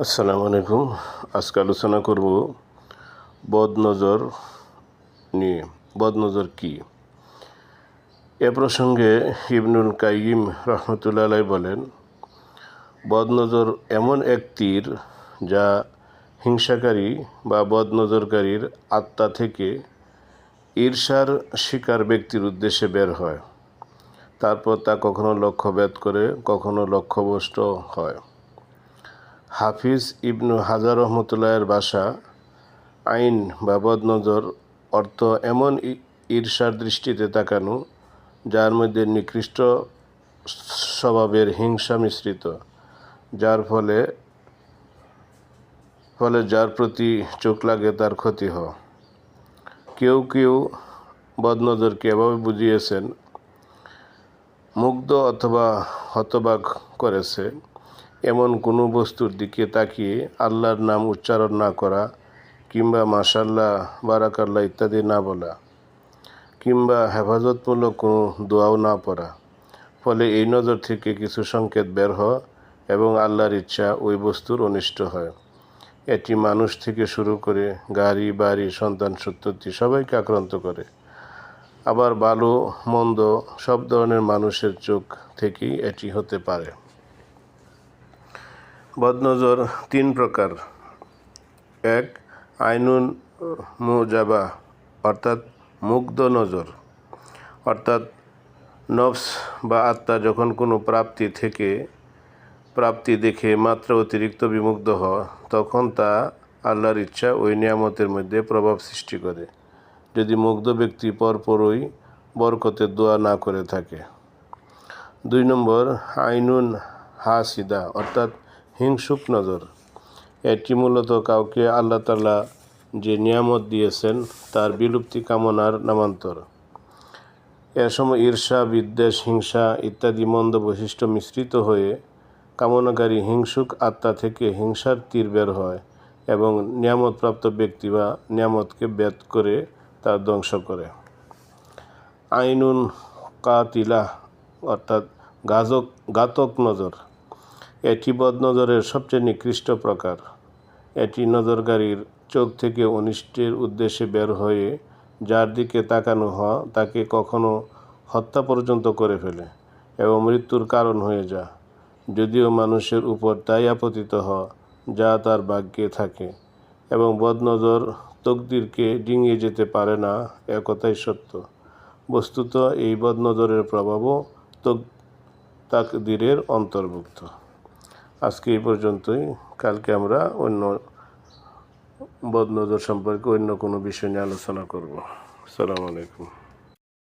আসসালামু আলাইকুম। আজকে আলোচনা করব বদনজর নিয়ে। বদনজর কি? এ প্রসঙ্গে ইবনুল কাইম রহমতুল্লাহ বলেন, বদনজর এমন এক তীর যা হিংসাকারী বা বদনজরকারীর আত্মা থেকে ঈর্ষার শিকার ব্যক্তির উদ্দেশ্যে বের হয়। তারপর তা কখনো লক্ষ্যভেদ করে, কখনো লক্ষ্যভ্রষ্ট হয়। হাফিজ ইবনু হাজার রহমতুল্লাহের বাসা, আইন বা বদনজর, অর্থ এমন ঈর্ষার দৃষ্টিতে তাকানো, যার মধ্যে নিকৃষ্ট স্বভাবের হিংসা মিশ্রিত, যার ফলে ফলে যার প্রতি চোখ লাগে তার ক্ষতি হয় কেউ কেউ বদনজরকে এভাবে বুঝিয়েছেন, মুগ্ধ অথবা হতবাক করেছে। এমন কোনো বস্তুর দিকে তাকিয়ে আল্লাহর নাম উচ্চারণ না করা কিংবা মাশাল্লাহ বারাকাল্লা ইত্যাদি না বলা কিংবা হেফাজতমূলক কোনো দোয়াও না পড়া। ফলে এই নজর থেকে কিছু সংকেত বের হয় এবং আল্লাহর ইচ্ছা ওই বস্তুর অনিষ্ট হয়। এটি মানুষ থেকে শুরু করে গাড়ি, বাড়ি, সন্তান সত্যতি সবাইকে আক্রান্ত করে। আবার ভালো, মন্দ সব ধরনের মানুষের চোখ থেকেই এটি হতে পারে। বদনজর তিন প্রকার। এক, আইনুন মুজাবা, অর্থাৎ মুগ্ধ নজর। অর্থাৎ নফস বা আত্মা যখন কোনো প্রাপ্তি থেকে প্রাপ্তি দেখে মাত্রা অতিরিক্ত বিমুগ্ধ হয়, তখন তা আল্লাহর ইচ্ছা ওই নিয়ামতের মধ্যে প্রভাব সৃষ্টি করে। যদি মুগ্ধ ব্যক্তি পরপরই বরকতের দোয়া না করে থাকে। দুই নম্বর, আইনুন হাসিদা, অর্থাৎ হিংসুক নজর। এটি মূলত কাউকে আল্লাহ তালা যে নিয়ামত দিয়েছেন, তার বিলুপ্তি কামনার নামান্তর। এ সময় ঈর্ষা, বিদ্বেষ, হিংসা ইত্যাদি মন্দ বৈশিষ্ট্য মিশ্রিত হয়ে কামনাকারী হিংসুক আত্মা থেকে হিংসার তীর বের হয় এবং নিয়ামতপ্রাপ্ত ব্যক্তি বা নিয়ামতকে ব্যাত করে তার ধ্বংস করে। আইনুন কাতিলা অর্থাৎ গাজক ঘাতক নজর। এটি বদনজরের সবচেয়ে নিকৃষ্ট প্রকার। এটি নজরকারীর চোখ থেকে অনিষ্টের উদ্দেশ্যে বের হয়ে যার দিকে তাকানো হয় তাকে কখনো হত্যা পর্যন্ত করে ফেলে এবং মৃত্যুর কারণ হয়ে যা যদিও মানুষের উপর তাই আপতিত হয় যা তার ভাগ্যে থাকে এবং বদনজর তকদিরকে ডিঙিয়ে যেতে পারে না, এ কথাই সত্য। বস্তুত এই বদনজরের প্রভাবও তক, তাকদিরের অন্তর্ভুক্ত। আজকে এই পর্যন্তই। কালকে আমরা অন্য বদনজর সম্পর্কে অন্য কোনো বিষয় নিয়ে আলোচনা করব। আসসালামু আলাইকুম।